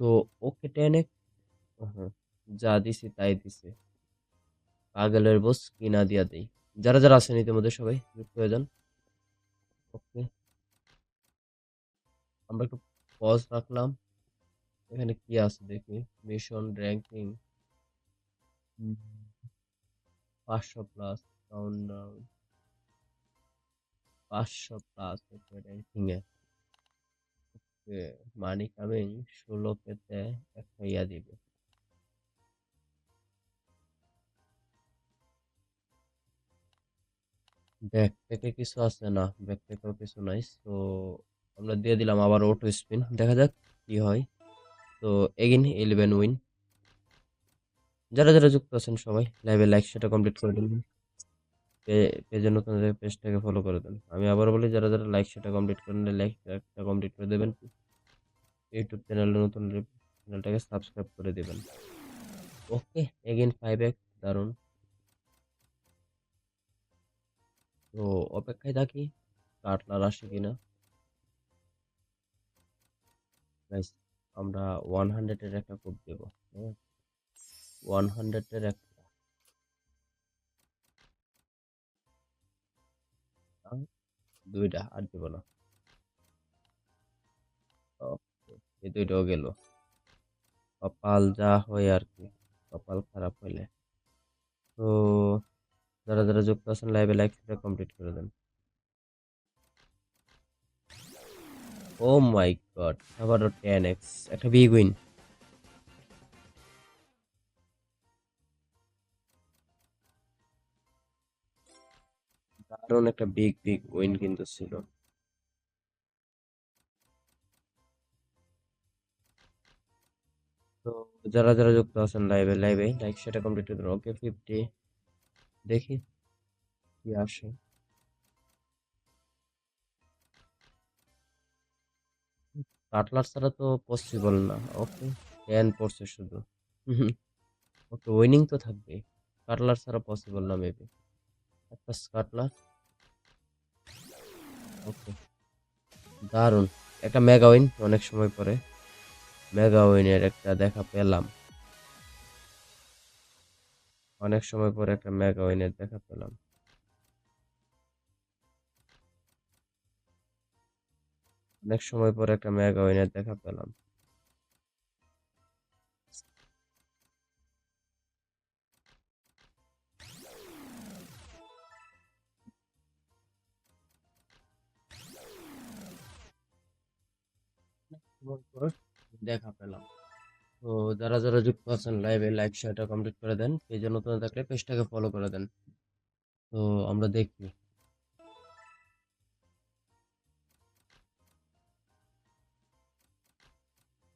তো ওকে টেনে যা দিছি তাই দিছে। পাগলের বস কিনা দিয়া দেই। যারা যারা আছেন ইতিমধ্যে সবাই যুক্ত হয়ে যান। ওকে। আমরা একটু পজ রাখলাম। এখানে কি আছে দেখি? মিশন র্যাঙ্কিং পাঁচশো প্লাস কাউন্টডাউন পাঁচশো প্লাস র্যাঙ্কিং এ। মানি কামিং ষোলো পেতে একটা ইয়া দিবে। ব্যাক থেকে কিছু আছে না ব্যাক থেকেও কিছু নাই তো আমরা দিয়ে দিলাম আবার অটো স্পিন দেখা যাক কি হয়। তো এগিন ইলেভেন উইন যারা যারা যুক্ত আছেন সবাই লাইভে লাইক সেটা কমপ্লিট করে দিন। পেজে নতুন পেজটাকে ফলো করে দেন। আমি আবার বলি, যারা যারা লাইক সেটা কমপ্লিট করে নিলে লাইক একটা কমপ্লিট করে দেবেন। ইউটিউব চ্যানেলে নতুন চ্যানেলটাকে সাবস্ক্রাইব করে দেবেন। ওকে এগেন ফাইভ এক দারুণ। তো অপেক্ষায় থাকি কাটলার আসে কিনা। আমরা ওয়ান হান্ড্রেডের একটা কোড দেবো। হ্যাঁ? ওয়ান হান্ড্রেডের একটা দুইটা, আর দেব না। এই দুইটাও গেল। কপাল যা হয় আর কি, কপাল খারাপ হইলে। তো যারা যারা যুক্ত আছেন লাইভে লাইক কমপ্লিট করে দেন। ও মাই গড আবারও টেন এক্স একটা বিগ উইন দারুণ একটা বিগ বিগ উইন কিন্তু ছিল। তো যারা যারা যুক্ত আছেন লাইভে লাইভে লাইক সেটা কমপ্লিট করে ওকে ফিফটি দেখি কি আসে। কাটলার ছাড়া তো পসিবল না। ওকে টেন পড়ছে শুধু। ওকে উইনিং তো থাকবে কাটলার ছাড়া পসিবল না মেবি একটা কাটলার ওকে দারুণ। একটা মেগা উইন অনেক সময় পরে। মেগা উইনের একটা দেখা পেলাম। অনেক সময় পরে একটা মেগা উইনের দেখা পেলাম। অনেক সময় পরে একটা মেগা উইনের দেখা পেলাম। সময় করে দেখা পেলাম। তো যারা যারা যুক্ত আছেন লাইভে লাইক শেয়ারটা কমপ্লিট করে দেন। পেজে নতুন থাকলে পেজটাকে ফলো করে দেন। তো আমরা দেখি।